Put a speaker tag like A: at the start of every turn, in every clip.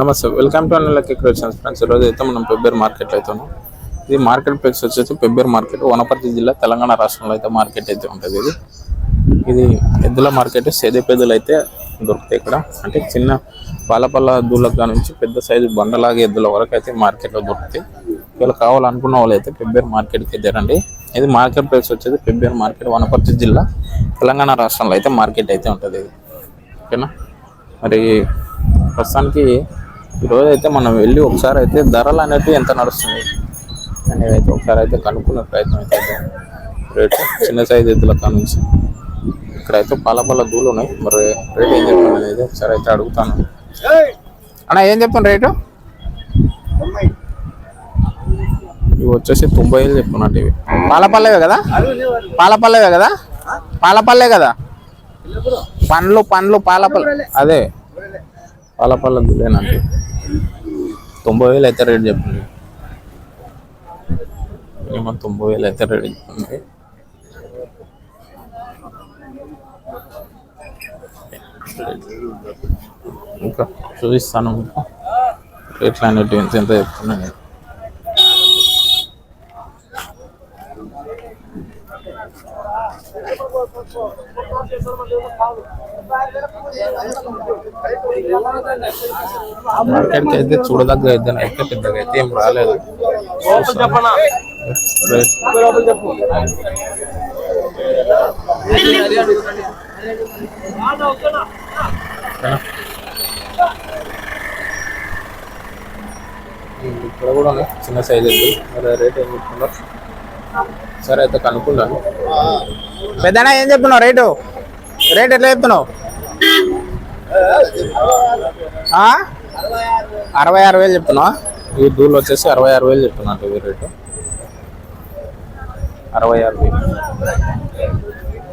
A: నమస్తే. Welcome to Lekka creations friends ఈరోజు అయితే మనం పెబ్బేరు మార్కెట్లో అయితే ఉన్నాం. ఇది మార్కెట్ ప్లేస్ వచ్చేసి పెబ్బేర్ మార్కెట్ వనపర్తి జిల్లా తెలంగాణ రాష్ట్రంలో అయితే మార్కెట్ అయితే ఉంటుంది ఇది. ఇది ఎద్దుల మార్కెట్ సేదేపెద్దులు అయితే దొరుకుతాయి ఇక్కడ. అంటే చిన్న పాలపల్ల దూలగా నుంచి పెద్ద సైజు బండలాగా ఎద్దుల వరకు అయితే మార్కెట్లో దొరుకుతాయి. వీళ్ళు కావాలనుకున్న వాళ్ళు అయితే పెబ్బేరు మార్కెట్కి అయితే రండి ఇది మార్కెట్ ప్లేస్ వచ్చేసి పెబ్బేరు మార్కెట్ వనపర్తి జిల్లా తెలంగాణ రాష్ట్రంలో అయితే మార్కెట్ అయితే ఉంటుంది ఇది. ఓకేనా? మరి ప్రస్తుతానికి ఈరోజు అయితే మనం వెళ్ళి ఒకసారి అయితే ధరలు అనేటివి ఎంత నడుస్తుంది? అనేది అయితే ఒకసారి అయితే కనుక్కునే ప్రయత్నం అయితే రేటు చిన్న సైజు ఎద్దుల కాడ నుంచి ఇక్కడైతే పాల పాల దూలు ఉన్నాయి. మరి రేట్ ఏం చెప్పాను అనేది ఒకసారి అయితే అడుగుతాను. అన్న ఏం చెప్పాను రేటు? ఇవి వచ్చేసి తొంభై వేలు చెప్తున్నట్టు ఇవి. పాలపల్లెవే కదా? పాలపల్లెవే కదా? పాలపల్లె కదా? పండ్లు పండ్లు పాలపల్లె అదే. పాలపల్ల దులేనండి తొంభై వేలు అయితే రేట్ చెప్పండి. మినిమం తొంభై వేలు అయితే రేట్ చెప్పండి. ఇంకా చూపిస్తాను మీకు. రేట్లు అనేటివి ఎంత ఎంత చెప్తున్నాను మార్కెట్కి అయితే చూడదగ్గ అయితే అయితే పెద్దగా అయితే ఏం రాలేదు? ఇక్కడ కూడా చిన్న సైజ్ మరి రేట్ ఏం చెప్తున్నారు? సరే అయితే కనుక్కుంటాను పెద్దనా ఏం చెప్తున్నావు? రేటు? రేట్ ఎట్లా చెప్తున్నావు? అరవై ఆరు వేలు చెప్తున్నా ఈ దూలు వచ్చేసి అరవై ఆరు వేలు చెప్తున్నా ఇవి రేటు. అరవై ఆరు వేలు.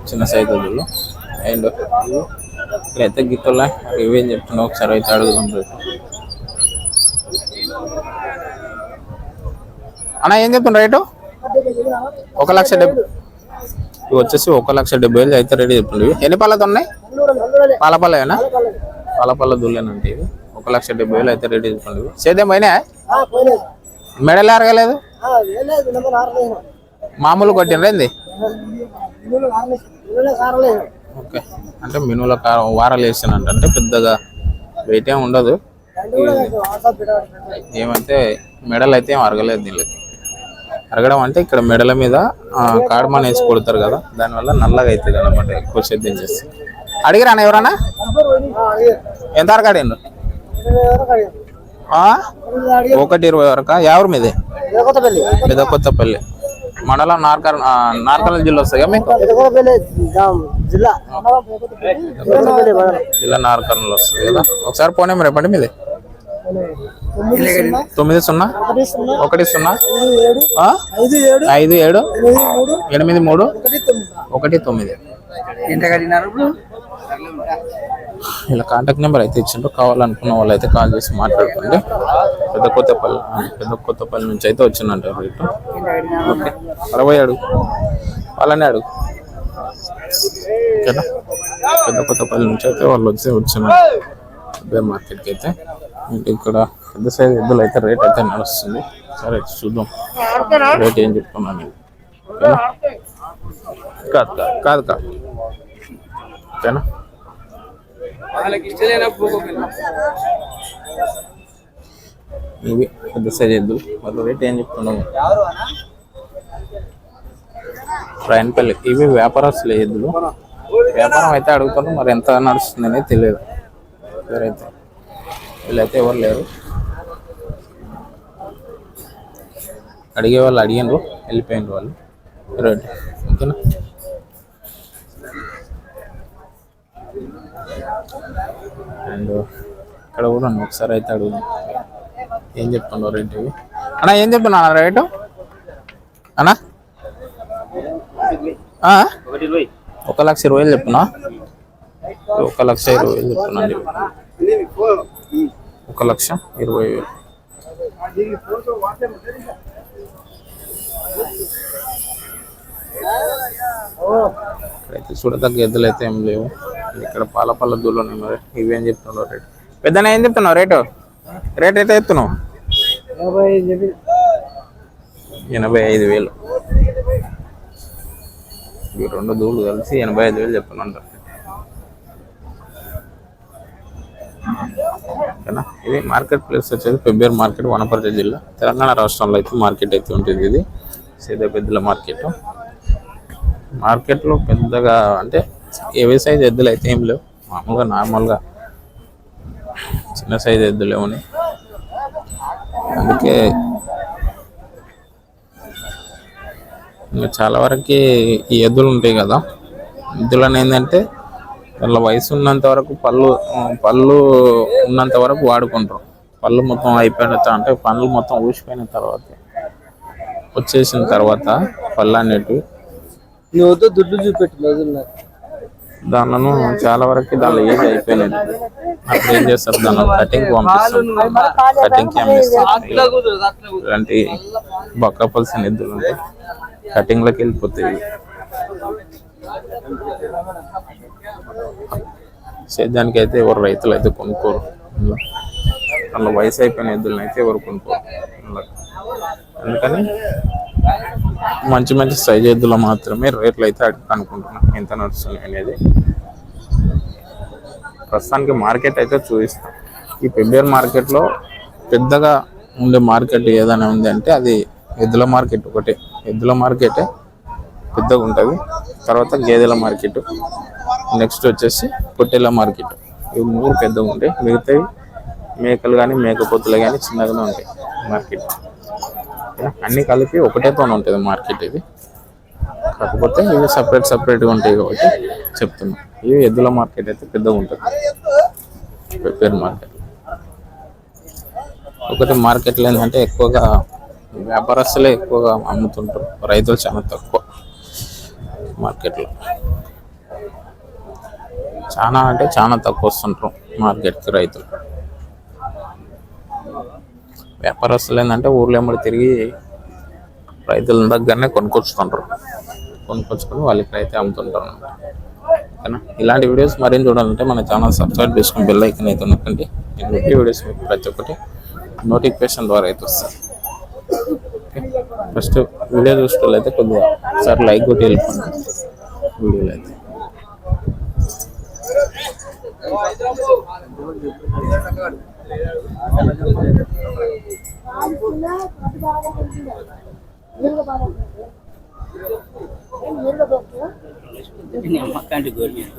A: చిన్న సైజు దూలు. అండ్ ఇక్కడైతే గిత్తలే ఇవేం చెప్తున్నావు? ఒకసారి అయితే అడుగుదాం రేటు. అన్న ఏం చెప్తున్నా రేటు? ఒక లక్ష డెబ్బై ఇవి వచ్చేసి ఒక లక్ష డెబ్బై వేలు అయితే రెడీ చెప్తుంది ఇవి ఎన్ని పళ్ళతో ఉన్నాయి? పాలపల్లెనా పాలపల్ల దూలేనంటే ఇవి. ఒక లక్ష డెబ్బై వేలు అయితే రెడీ చెప్తుంది ఇవి సేద్యం పోయినా మెడలు అరగలేదు మామూలు కొట్టినరా ఏంది? ఓకే. అంటే మినువుల కారం వారాలు వేసానంట అంటే పెద్దగా వెయిట్ ఏం ఉండదు. ఏమైతే మెడల్ అయితే ఏం అరగలేదు దీనికి. అరగడం అంటే ఇక్కడ మెడల మీద కాడమాన వేసి కొడతారు కదా దానివల్ల నల్లగా అవుతుంది అనమాట ఎక్కువ సేద్యం చేస్తే. అడిగిరానా ఎవరన్నా? ఎంత వరకు అడిగిండు? ఒకటి ఇరవై వరకు? ఎవరి మీదే? పెద్ద కొత్తపల్లి మండలం నార్కల్ నార్కల్ జిల్లా వస్తాయి మీకు?
B: జిల్లా.
A: నార్కల్ వస్తుంది కదా. ఒకసారి పోనీ రేపటి మీదే. తొమ్మిది సున్నా ఒకటి సున్నా?
B: ఐదు ఏడు
A: ఐదు ఏడు
B: ఎనిమిది మూడు ఒకటి తొమ్మిది. ఎంత
A: ఇలా కాంటాక్ట్ నెంబర్ అయితే ఇచ్చిండ్రు. కావాలనుకున్న వాళ్ళు అయితే కాల్ చేసి మాట్లాడుకోండి. పెద్ద కొత్తపల్లి పెద్ద కొత్తపల్లి నుంచి అయితే వచ్చిందంట రేటు ఓకే. అరవై అడుగు వాళ్ళనే అడుగు. ఓకేనా? పెద్ద కొత్తపల్లి నుంచి అయితే వాళ్ళు వచ్చి వచ్చినారు. అదే మార్కెట్కి అయితే ఇక్కడ పెద్ద సైజ్ ఎద్దులు అయితే రేట్ అయితే నడుస్తుంది. సరే చూద్దాం. రేట్ ఏం చెప్తున్నాను నేను. కాదు కాదు కాదు కాదు. ఓకేనా? ఇవి పెద్ద సైజ్ ఎద్దులు. వాళ్ళు రేట్ ఏం చెప్తున్నాము రాయనపల్లి. ఇవి వ్యాపారస్తులు ఎద్దులు? వ్యాపారం అయితే అడుగుతారు మరి ఎంత నడుస్తుందని తెలియదు. ఎవరైతే వీళ్ళైతే ఎవరు లేరు. అడిగే వాళ్ళు అడిగినారు వెళ్ళిపోయినారు వాళ్ళు. రైట్ ఓకేనా? అండ్ ఇక్కడ కూడా. ఒకసారి అయితే అడుగుదాం. ఏం చెప్తున్నారు రేట్ ఇవి అన్నా ఏం చెప్తున్నా రేటు? అన్నా? ఒక లక్ష ఇరవై వేలు చెప్తున్నా. ఒక లక్ష ఇరవై వేలు చెప్తున్నాను. ఒక లక్ష ఇరవై వేలు. ఇక్కడైతే చూడదగ్గ ఎద్దులు అయితే ఏం లేవు. ఇక్కడ పాల పాల దూలు ఉన్నాయి మరి ఇవేం చెప్తున్నావు రేటు. పెద్దన ఏం చెప్తున్నావు? రేటు? రేట్ అయితే ఎత్తున్నావు ఎనభై ఐదు వేలు. ఈ రెండు దూళ్ళు కలిసి ఎనభై ఐదు వేలు చెప్తున్నాను ఓకేనా? ఇది మార్కెట్ ప్లేస్ వచ్చేది పెబ్బేరు మార్కెట్ వనపర్తి జిల్లా. తెలంగాణ రాష్ట్రంలో అయితే మార్కెట్ అయితే ఉంటుంది ఇది. సీదా పెద్దల మార్కెట్. మార్కెట్లో పెద్దగా అంటే ఏవే సైజ్ ఎద్దులు అయితే ఏం లేవు. మామూలుగా నార్మల్గా చిన్న సైజ్ ఎద్దులు ఏమని అందుకే ఇంకా చాలా వరకు ఈ ఎద్దులు ఉంటాయి కదా. ఎద్దులను ఏంటంటే వాళ్ళ వయసు ఉన్నంత వరకు పళ్ళు పళ్ళు ఉన్నంత వరకు వాడుకుంటారు. పళ్ళు మొత్తం అయిపోయిన అంటే పళ్ళు మొత్తం ఊసిపోయిన తర్వాత వచ్చేసిన తర్వాత పళ్ళు అనేటివి
B: దుడ్డు చూపెట్టు
A: దానిలను చాలా వరకు దానిలో ఏజ్ అయిపోయినది. అప్పుడు ఏం చేస్తారు? దానిలో కటింగ్ పంపిస్తారు. కటింగ్కి అమ్మేస్తారు ఇలాంటి బక్క పల్సిన ఎద్దులు ఉంటాయి. కటింగ్లోకి వెళ్ళిపోతాయి. సేద్యానికి అయితే ఎవరు రైతులు అయితే కొనుక్కోరు. ఇలా. వయసు అయిపోయిన ఎద్దులను అయితే ఎవరు కొనుక్కోరు. అందుకని మంచి మంచి సైజ్ ఎద్దులు మాత్రమే రేట్లు అయితే అడిగి అనుకుంటున్నాం. ఎంత నడుస్తుంది అనేది ప్రస్తుతానికి మార్కెట్ అయితే చూపిస్తాం. ఈ పెబ్బేర్ మార్కెట్లో పెద్దగా ఉండే మార్కెట్ ఏదైనా ఉంది అంటే అది ఎద్దుల మార్కెట్ ఒకటే. ఎద్దుల మార్కెటే పెద్దగా ఉంటుంది తర్వాత గేదెల మార్కెట్. నెక్స్ట్ వచ్చేసి పొట్టేల మార్కెట్. ఇవి మూడు పెద్దగా ఉంటాయి. మిగతావి మేకలు కానీ మేకపోతులు కానీ చిన్నగానే ఉంటాయి మార్కెట్. ఓకేనా? అన్నీ కలిపి ఒకటేతో ఉంటుంది మార్కెట్ ఇది. కాకపోతే ఇవి సపరేట్ సపరేట్గా ఉంటాయి కాబట్టి చెప్తున్నా. ఇవి ఎద్దుల మార్కెట్ అయితే పెద్దగా ఉంటుంది. పెప్పేరు మార్కెట్ ఒకటి మార్కెట్లో ఏంటంటే ఎక్కువగా వ్యాపారస్తులే ఎక్కువగా అమ్ముతుంటారు. రైతులు చాలా తక్కువ మార్కెట్లో. చాలా అంటే చాలా తక్కువ వస్తుంటారు మార్కెట్కి రైతులు. వ్యాపారస్తులు ఏంటంటే ఊర్లో ఎమ్మడి తిరిగి రైతుల దగ్గరనే కొనుక్కొచ్చుకుంటారు. కొనుక్కొచ్చుకొని వాళ్ళకి అయితే అమ్ముతుంటారు ఓకేనా? ఇలాంటి వీడియోస్ మరిన్ని చూడాలంటే మన ఛానల్ సబ్స్క్రైబ్ చేసుకుని బెల్ ఐకన్ అయితే నొక్కండి. నేను పెట్టే వీడియోస్ మీకు ప్రతి ఒక్కటి నోటిఫికేషన్ ద్వారా అయితే వస్తుంది ఫస్ట్ వీడియో చూసుకోవాలైతే కొద్దిగా సార్ లైక్ కొట్టి వెళ్ళిపోండి. వీడియోలు అయితే.
B: అమ్మకండి గవర్నమెంట్